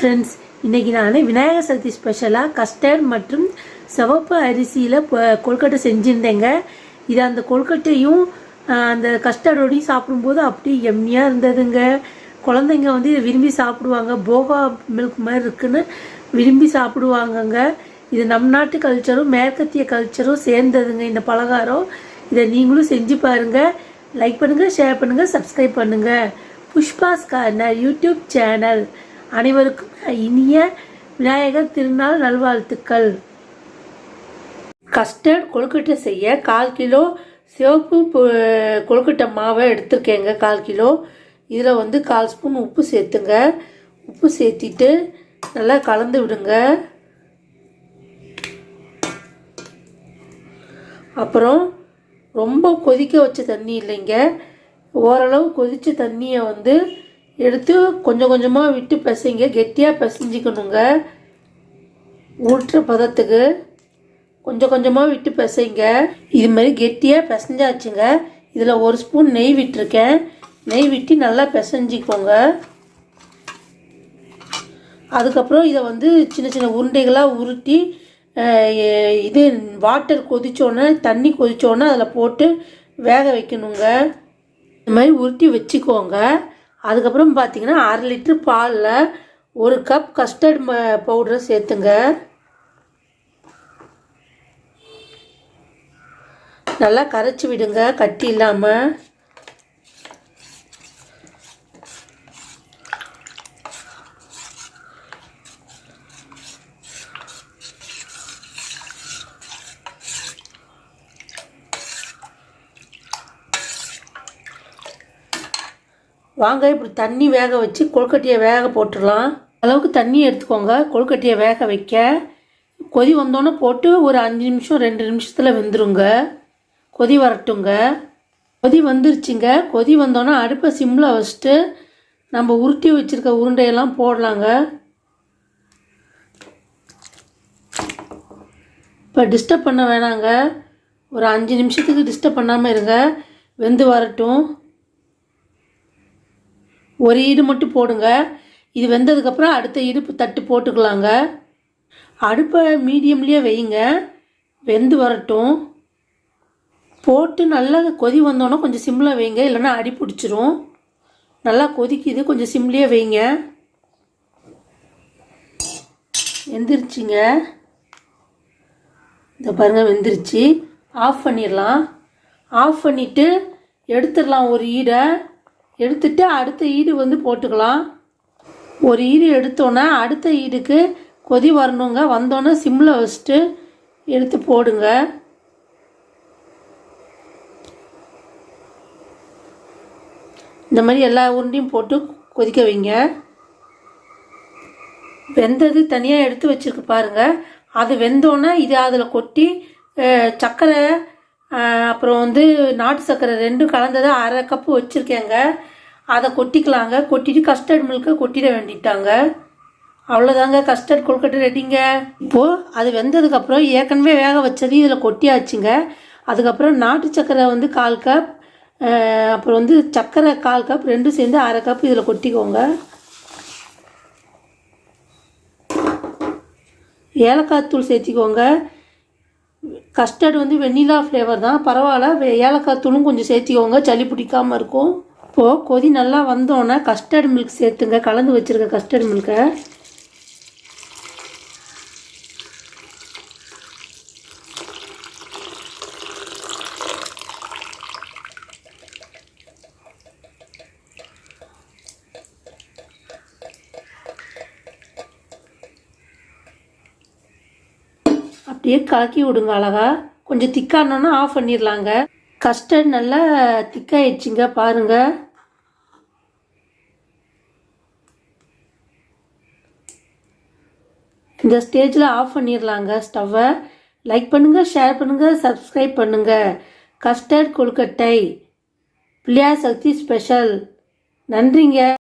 Friends இன்றைக்கி நான் விநாயகர் சதுர்த்தி ஸ்பெஷலாக கஸ்டர்ட் மற்றும் சிவப்பு அரிசியில் கொழுக்கட்டை செஞ்சுருந்தேங்க. இது அந்த கொழுக்கட்டையும் அந்த கஸ்டர்டோடையும் சாப்பிடும்போது அப்படியே எம்மியாக இருந்ததுங்க. குழந்தைங்க வந்து இதை விரும்பி சாப்பிடுவாங்க. போகா மில்க் மாதிரி இருக்குன்னு விரும்பி சாப்பிடுவாங்கங்க. இது நம் நாட்டு கல்ச்சரும் மேற்கத்திய கல்ச்சரும் சேர்ந்ததுங்க இந்த பலகாரம். இதை நீங்களும் செஞ்சு பாருங்கள் லைக் பண்ணுங்கள் ஷேர் பண்ணுங்கள் சப்ஸ்கிரைப் பண்ணுங்கள் புஷ்பாஸ் கார்னர் யூடியூப் சேனல். அனைவருக்கும் இனிய விநாயகர் திருநாள் நல்வாழ்த்துக்கள். கஸ்டர்ட் கொழுக்கட்டை செய்ய கால் கிலோ சிவப்பு கொழுக்கட்டை மாவை எடுத்துருக்கேங்க கால் கிலோ. இதில் வந்து கால் ஸ்பூன் உப்பு சேர்த்துங்க. உப்பு சேர்த்திட்டு நல்லா கலந்து விடுங்க. அப்புறம் ரொம்ப கொதிக்க வச்ச தண்ணி இல்லைங்க. ஓரளவு கொதித்த தண்ணியை வந்து எடுத்து கொஞ்சம் கொஞ்சமாக விட்டு பிசைங்க. கெட்டியாக பிசைஞ்சிக்கணுங்க. உருட்டுற பதத்துக்கு கொஞ்சம் கொஞ்சமாக விட்டு பிசைங்க. இது மாதிரி கெட்டியாக பிசைஞ்சாச்சுங்க. இதில் ஒரு ஸ்பூன் நெய் விட்டுருக்கேன். நெய் விட்டு நல்லா பிசைஞ்சிக்கோங்க. அதுக்கப்புறம் இதை வந்து சின்ன சின்ன உருண்டைகளாக உருட்டி இது வாட்டர் கொதிச்சோன்னே தண்ணி கொதிச்சோன்னே அதில் போட்டு வேக வைக்கணுங்க. இந்த மாதிரி உருட்டி வச்சுக்கோங்க. அதுக்கப்புறம் பார்த்தீங்கன்னா அரை லிட்டர் பாலில் ஒரு கப் கஸ்டர்ட் பவுடரை சேர்த்துங்க. நல்லா கரைச்சி விடுங்க கட்டி இல்லாமல் வாங்க இப்படி தண்ணி வேக வச்சு கொழுக்கட்டையை வேக போட்டுடலாம். அளவுக்கு தண்ணி எடுத்துக்கோங்க. கொழுக்கட்டையை வேக வைக்க. கொதி வந்தோன்னே போட்டு ஒரு அஞ்சு நிமிஷம் ரெண்டு நிமிஷத்தில் வெந்துருங்க. கொதி வரட்டுங்க. கொதி வந்துருச்சுங்க. கொதி வந்தோன்னே அடுப்பை சிம்மில் வச்சுட்டு நம்ம உருட்டி வச்சுருக்க உருண்டையெல்லாம் போடலாங்க. இப்போ டிஸ்டர்ப் பண்ண வேணாங்க. ஒரு அஞ்சு நிமிஷத்துக்கு டிஸ்டர்ப் பண்ணாமல் இருங்க. வெந்து வரட்டும். ஒரு ஈடு மட்டும் போடுங்க. இது வெந்ததுக்கப்புறம் அடுத்த இடுப்பு தட்டு போட்டுக்கலாங்க. அடுப்பை மீடியம்லேயே வைங்க வெந்து வரட்டும். போட்டு நல்லா கொதி வந்தோன்னே கொஞ்சம் சிம்மில் வைங்க. இல்லைன்னா அடி பிடிச்சிரும். நல்லா கொதிக்குது. கொஞ்சம் சிம்லேயே வைங்க. வெந்துருச்சுங்க. இந்த பாருங்கள் வெந்துருச்சு. ஆஃப் பண்ணிடலாம். ஆஃப் பண்ணிவிட்டு எடுத்துடலாம் ஒரு ஈடை. எடுத்துட்டு அடுத்த ஈடு வந்து போட்டுக்கலாம். ஒரு ஈடு எடுத்தோன்னே அடுத்த ஈடுக்கு கொதி வரணுங்க. வந்தோன்னே சிம்மில் வச்சுட்டு எடுத்து போடுங்க. இந்த மாதிரி எல்லா உருண்டையும் போட்டு கொதிக்க வைங்க. வெந்தது தனியாக எடுத்து வச்சுருக்கு பாருங்க. அது வெந்தோன்னே இது அதில் கொட்டி சர்க்கரை அப்புறம் வந்து நாட்டு சர்க்கரை ரெண்டும் கலந்ததை அரை கப்பு வச்சுருக்கேங்க. அதை கொட்டிக்கலாங்க. கொட்டிட்டு கஸ்டர்ட் மில்கை கொட்டிட வேண்டிட்டாங்க. அவ்வளோதாங்க கஸ்டர்ட் கொழுக்கட்டை ரெடிங்க இப்போது அது வெந்ததுக்கப்புறம் ஏற்கனவே வேக வச்சது இதில் கொட்டியாச்சுங்க. அதுக்கப்புறம் நாட்டு சக்கரை வந்து கால் கப் அப்புறம் வந்து சர்க்கரை கால் கப் ரெண்டும் சேர்ந்து அரை கப் இதில் கொட்டிக்கோங்க. ஏலக்காய் தூள் சேர்த்திக்கோங்க. கஸ்டர்ட் வந்து வெண்ணிலா ஃப்ளேவர் தான். பரவாயில்ல. வே- ஏலக்காய் தூளும் கொஞ்சம் சேர்த்திக்கோங்க. சளி பிடிக்காமல் இருக்கும். இப்போது கொதி நல்லா வந்தோன்னே கஸ்டர்ட் மில்க் சேர்த்துங்க. கலந்து வச்சுருக்க கஸ்டர்ட் மில்கை அப்படியே கலக்கி விடுங்க அழகா. கொஞ்சம் திக்கானோன்னா ஆஃப் பண்ணிடலாங்க கஸ்டர்ட் நல்லா திக்காயிடுச்சுங்க பாருங்க. இந்த ஸ்டேஜில் ஆஃப் பண்ணிடலாங்க ஸ்டவ்வை லைக் பண்ணுங்கள் ஷேர் பண்ணுங்கள் சப்ஸ்கிரைப் பண்ணுங்கள் கஸ்டர்ட் கொழுக்கட்டை. பிள்ளையார் சக்தி ஸ்பெஷல் நன்றிங்க.